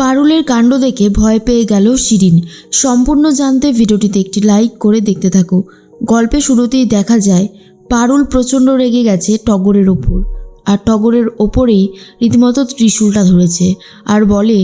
পারুলের কাণ্ড দেখে ভয় পেয়ে গেল শিরিন। সম্পূর্ণ জানতে ভিডিওটিতে একটি লাইক করে দেখতে থাকো। গল্পে শুরুতেই দেখা যায়, পারুল প্রচণ্ড রেগে গেছে টগরের ওপর। আর টগরের ওপরেই রীতিমতো ত্রিশূলটা ধরেছে আর বলে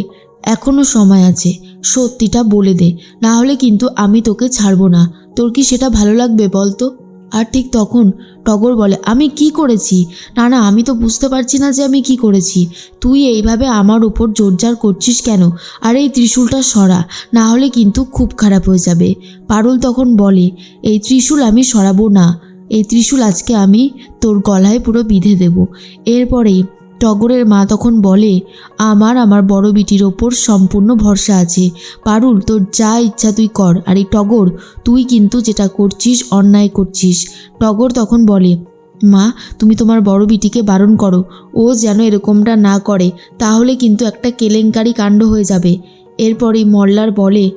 এখনও সময় আছে, সত্যিটা বলে দে। না হলে কিন্তু আমি তোকে ছাড়বো না। তোর কি সেটা ভালো লাগবে বল তো আর ঠিক তখন টগর বলে, আমি কি করেছি? না না আমি তো বুঝতে পারছি না যে আমি কি করেছি। তুই এইভাবে আমার উপর জোরজার করছিস কেন? আর এই ত্রিশূলটা সরা, না হলে কিন্তু খুব খারাপ হয়ে যাবে। পারুল তখন বলে, এই ত্রিশূল আমি সরাবো না। এই ত্রিশূল আজকে আমি তোর গলায় পুরো বিঁধে দেব। এরপরে টগরের মা তখন বলে, আমার আমার বড় বিটির ওপর সম্পূর্ণ ভরসা আছে। পারুল, তোর যা ইচ্ছা তুই কর। আর এই টগর, তুই কিন্তু যেটা করছিস, অন্যায় করছিস। টগর তখন বলে, মা, তুমি তোমার বড় বিটিকে বারণ করো। ও যেন এরকমটা না করে, তাহলে কিন্তু একটা কেলেঙ্কারি কাণ্ড হয়ে যাবে। এরপরেই মল্লার বলে,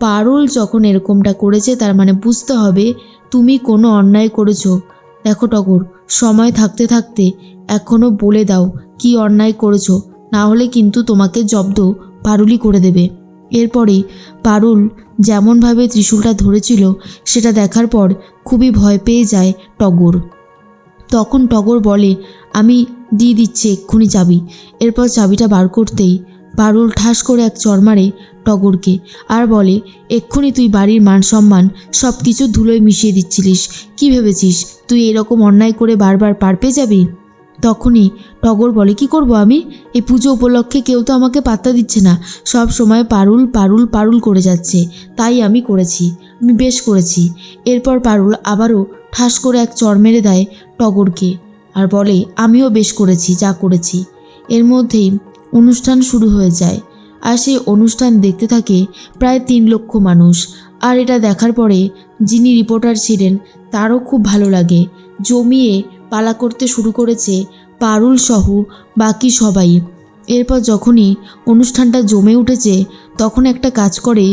পারুল যখন এরকমটা করেছে, তার মানে বুঝতে হবে, তুমি কোনো অন্যায় করেছ। দেখো টগর, সময় থাকতে থাকতে এখনও বলে দাও কি অন্যায় করেছ, না হলে কিন্তু তোমাকে জব্দ পারুলই করে দেবে। এরপরে পারুল যেমনভাবে ত্রিশূলটা ধরেছিল, সেটা দেখার পর খুবই ভয় পেয়ে যায় টগর। তখন টগর বলে, আমি দিয়ে দিচ্ছি, এক্ষুনি চাবি। এরপর চাবিটা বার করতেই পারুল ঠাস করে এক চর মারে টগরকে আর বলে, এক্ষুনি তুই বাড়ির মান সম্মান সব কিছু ধুলোয় মিশিয়ে দিচ্ছিলিস। কি ভেবেছিস? তুই এরকম অন্যায় করে বারবার পার পেয়ে যাবি? তখনই টগর বলে, কি করব আমি? এই পুজো উপলক্ষে কেউ তো আমাকে পাত্তা দিচ্ছে না। সব সময় পারুল পারুল পারুল করে যাচ্ছে। তাই আমি করেছি। আমি বেশ করেছি। এরপর পারুল আবারও ঠাস করে এক চর মেরে দেয় টগরকে আর বলে, আমিও বেশ করেছি, যা করেছি। এর মধ্যেই অনুষ্ঠান শুরু হয়ে যায়। আর সেই অনুষ্ঠান দেখতে থাকে প্রায় তিন লক্ষ মানুষ। আর এটা দেখার পরে যিনি রিপোর্টার ছিলেন, তারও খুব ভালো লাগে। জমিয়ে পালা করতে শুরু করেছে পারুল সহ বাকি সবাই। এরপর যখনই অনুষ্ঠানটা জমে উঠেছে, তখন একটা কাজ করে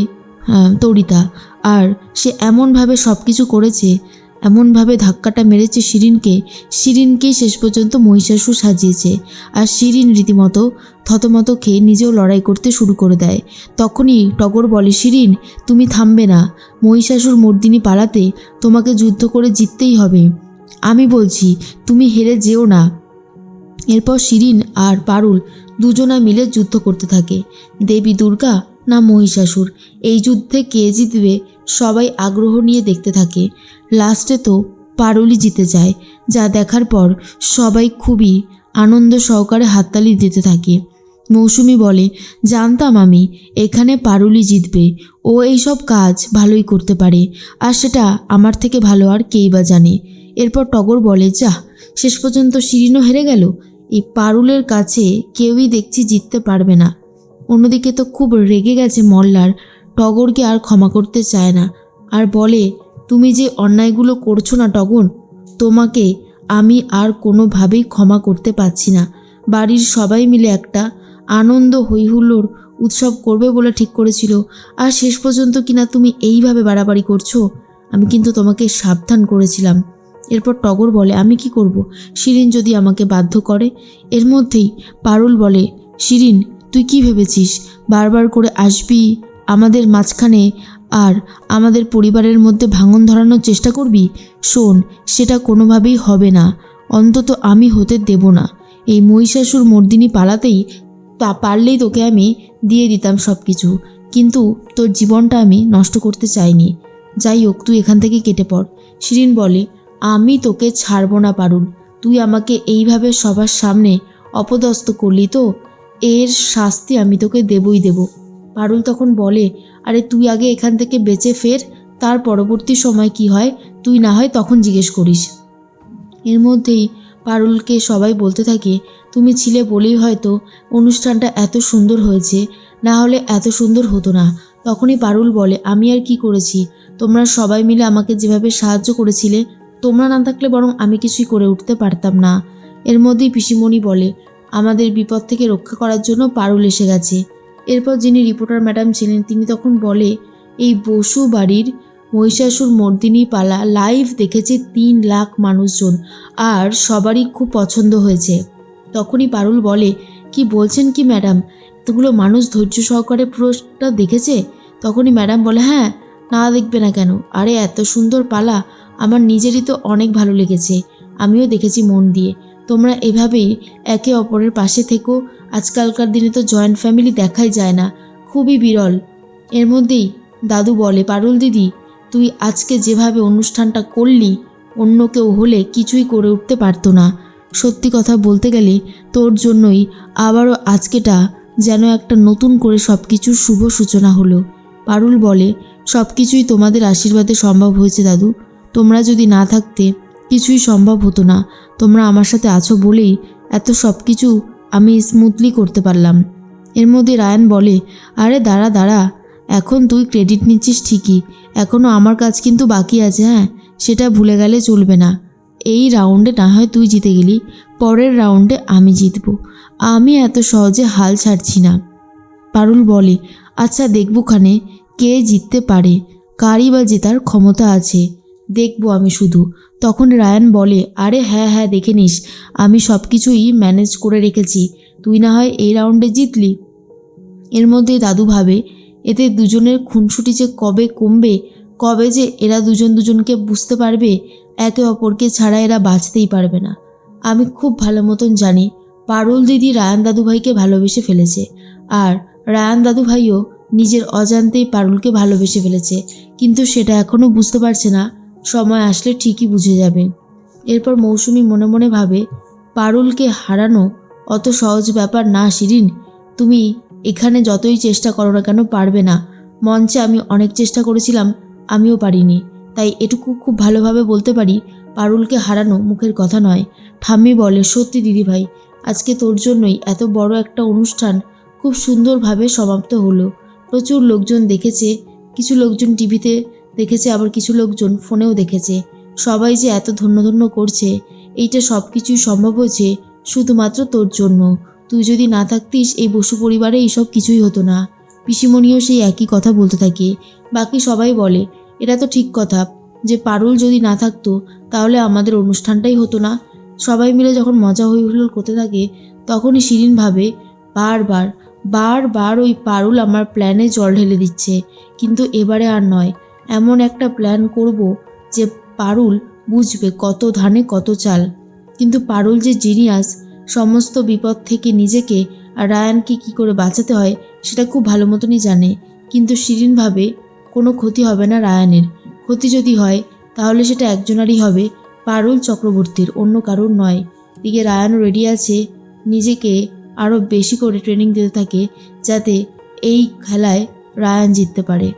তরিতা। আর সে এমনভাবে সব কিছু করেছে, এমনভাবে ধাক্কাটা মেরেছে শিরিনকে, শিরিনকেই শেষ পর্যন্ত মহিষাসুর সাজিয়েছে। আর শিরিন রীতিমতো থতমত খেয়ে নিজেও লড়াই করতে শুরু করে দেয়। তখনই টগর বলে, শিরিন, তুমি থামবে না। মহিষাসুর মর্দিনী পালাতে তোমাকে যুদ্ধ করে জিততেই হবে। আমি বলছি, তুমি হেরে যেও না। এরপর শিরিন আর পারুল দুজনা মিলে যুদ্ধ করতে থাকে। দেবী দুর্গা না মহিষাসুর, এই যুদ্ধে কে জিতবে সবাই আগ্রহ নিয়ে দেখতে থাকে। লাস্টে তো পারুলই জিতে যায়, যা দেখার পর সবাই খুবই আনন্দ সহকারে হাততালি দিতে থাকে। মৌসুমি বলে, জানতাম আমি, এখানে পারুলই জিতবে। ও এইসব কাজ ভালোই করতে পারে, আর সেটা আমার থেকে ভালো আর কেই বা জানে। এরপর টগর বলে, যা, শেষ পর্যন্ত শিরিনও হেরে গেল। এই পারুলের কাছে কেউই দেখছি জিততে পারবে না। অন্যদিকে তো খুব রেগে গেছে মল্লার। টগরকে আর ক্ষমা করতে চায় না। আর বলে, তুমি যে অন্যায়গুলো করছ না টগর, তোমাকে আমি আর কোনোভাবেই ক্ষমা করতে পারছি না। বাড়ির সবাই মিলে একটা আনন্দ হৈহুল্লোর উৎসব করবে বলে ঠিক করেছিল। আর শেষ পর্যন্ত কিনা তুমি এইভাবে বাড়াবাড়ি করছ? আমি কিন্তু তোমাকে সাবধান করেছিলাম। এরপর টগর বলে, আমি কি করব? শিরিন যদি আমাকে বাধ্য করে, এর মধ্যেই পারুল বলে, শিরিন, তুই কি ভেবেছিস? বারবার করে আসবি আমাদের মাঝখানে আর আমাদের পরিবারের মধ্যে ভাঙন ধরানোর চেষ্টা করবি? শোন, সেটা কোনোভাবেই হবে না। অন্তত আমি হতে দেব না এই মহিষাসুর মর্দিনী পালাতেই তা পারলেই তোকে আমি দিয়ে দিতাম সব কিছু কিন্তু তোর জীবনটা আমি নষ্ট করতে চাইনি। যাই হোক, তুই এখান থেকে কেটে পড়। শিরিন বলে আমি তোকে ছাড়বো না, পারুল। তুই আমাকে এইভাবে সবার সামনে অপদস্থ করলি তো, এর শাস্তি আমি তোকে দেবই দেব। পারুল তখন বলে, আরে তুই আগে এখান থেকে বেঁচে ফের, তার পরবর্তী সময় কি হয়? তুই না হয় তখন জিজ্ঞেস করিস। এর মধ্যেই পারুলকে সবাই বলতে থাকে, তুমি ছিলে বলেই হয়তো অনুষ্ঠানটা এত সুন্দর হয়েছে, না হলে এত সুন্দর হতো না। তখনই পারুল বলে, আমি আর কি করেছি? তোমরা সবাই মিলে আমাকে যেভাবে সাহায্য করেছিলে তোমরা না থাকলে বরং আমি কিছুই করে উঠতে পারতাম না। এর মধ্যেই পিসিমণি বলে, আমাদের বিপদ থেকে রক্ষা করার জন্য পারুল এসে গেছে। এরপর যিনি রিপোর্টার ম্যাডাম ছিলেন, তিনি তখন বলে, এই বসু বাড়ির মহিষাসুর মর্দিনী পালা লাইভ দেখেছে তিন লাখ মানুষজন, আর সবারই খুব পছন্দ হয়েছে। তখনই পারুল বলে, কি বলছেন কি ম্যাডাম? এতগুলো মানুষ ধৈর্য সহকারে পুরোটা দেখেছে? তখনই ম্যাডাম বলে হ্যাঁ না দেখবে না কেন? আরে, এত সুন্দর পালা আমার নিজেরই তো অনেক ভালো লেগেছে। আমিও দেখেছি মন দিয়ে। তোমরা এভাবেই একে অপরের পাশে থেকো। আজকালকার দিনে তো জয়েন্ট ফ্যামিলি দেখাই যায় না। খুবই বিরল। এর মধ্যেই দাদু বলে, পারুল দিদি, তুই আজকে যেভাবে অনুষ্ঠানটা করলি, অন্য কেউ হলে কিছুই করে উঠতে পারতো না। সত্যি কথা বলতে গেলে তোর জন্যই আবারও আজকেটা যেন একটা নতুন করে সব কিছুর শুভ সূচনা হলো। পারুল বলে সব কিছুই তোমাদের আশীর্বাদে সম্ভব হয়েছে, দাদু। তোমরা যদি না থাকতে, কিছুই সম্ভব হতো না। তোমরা আমার সাথে আছো বলেই এত সব কিছু আমি স্মুথলি করতে পারলাম। এর মধ্যে রায়ান বলে, আরে দাঁড়া দাঁড়া, এখন তুই ক্রেডিট নিচ্ছিস ঠিকই এখনও আমার কাজ কিন্তু বাকি আছে হ্যাঁ? সেটা ভুলে গেলে চলবে না। এই রাউন্ডে না হয় তুই জিতে গেলি, পরের রাউন্ডে আমি জিতব। আমি এত সহজে হাল ছাড়ছি না। পারুল বলে আচ্ছা দেখবখানে কে জিততে পারে? কারই বা জেতার ক্ষমতা আছে। দেখব আমি শুধু। তখন রায়ান বলে, আরে হ্যাঁ হ্যাঁ দেখে নিস। আমি সব কিছুই ম্যানেজ করে রেখেছি। তুই না হয় এই রাউন্ডে জিতলি। এর মধ্যে দাদু ভাবে, এতে দুজনের খুনসুটি যে কবে কমবে, কবে যে এরা দুজন দুজনকে বুঝতে পারবে, একে অপরকে ছাড়া এরা বাঁচতেই পারবে না। আমি খুব ভালো মতন জানি, পারুল দিদি রায়ান দাদু ভাইকে ভালোবেসে ফেলেছে। আর রায়ান দাদু ভাইও নিজের অজান্তেই পারুলকে ভালোবেসে ফেলেছে। কিন্তু সেটা এখনও বুঝতে পারছে না সময় আসলে ঠিকই বুঝে যাবে। এরপর মৌসুমি মনে মনে ভাবে, পারুলকে হারানো অত সহজ ব্যাপার না, শিরিন। তুমি এখানে যতই চেষ্টা করো না কেন পারবে না। মঞ্চে আমি অনেক চেষ্টা করেছিলাম, আমিও পারিনি। তাই এটুকু খুব ভালোভাবে বলতে পারি, পারুলকে হারানো মুখের কথা নয়। ঠাম্মি বলে, সত্যি দিদিভাই আজকে তোর জন্যই এত বড় একটা অনুষ্ঠান খুব সুন্দরভাবে সমাপ্ত হলো। প্রচুর লোকজন দেখেছে, কিছু লোকজন টিভিতে দেখেছে আবার কিছু লোকজন ফোনেও দেখেছে। সবাই যে এত ধন্য ধন্য করছে, এইটা সব কিছুই সম্ভব হয়েছে শুধুমাত্র তোর জন্য। তুই যদি না থাকতিস, এই বসু পরিবারে এইসব কিছুই হতো না। পিসিমণিও সেই একই কথা বলতে থাকে। বাকি সবাই বলে এটা তো ঠিক কথা, যে পারুল যদি না থাকতো, তাহলে আমাদের অনুষ্ঠানটাই হতো না। সবাই মিলে যখন মজা হই হুল্লোড় করতে থাকে, তখনই শিরিন ভাবে, বারবার বারবার ওই পারুল আমার প্ল্যানে জল ঢেলে দিচ্ছে। কিন্তু এবারে আর নয় এমন একটা প্ল্যান করব যে পারুল বুঝবে কত ধানে কত চাল। কিন্তু পারুল যে জিনিয়াস সমস্ত বিপদ থেকে নিজেকে আর রায়ানকে কী করে বাঁচাতে হয় সেটা খুব ভালো মতনই জানে। কিন্তু শিরিনভাবে কোনো ক্ষতি হবে না রায়ানের। ক্ষতি যদি হয়, তাহলে সেটা একজনারই হবে, পারুল চক্রবর্তীর, অন্য কারোর নয়। দিকে রায়ানও রেডি আছে নিজেকে আরও বেশি করে ট্রেনিং দিতে থাকে, যাতে এই খেলায় রায়ান জিততে পারে।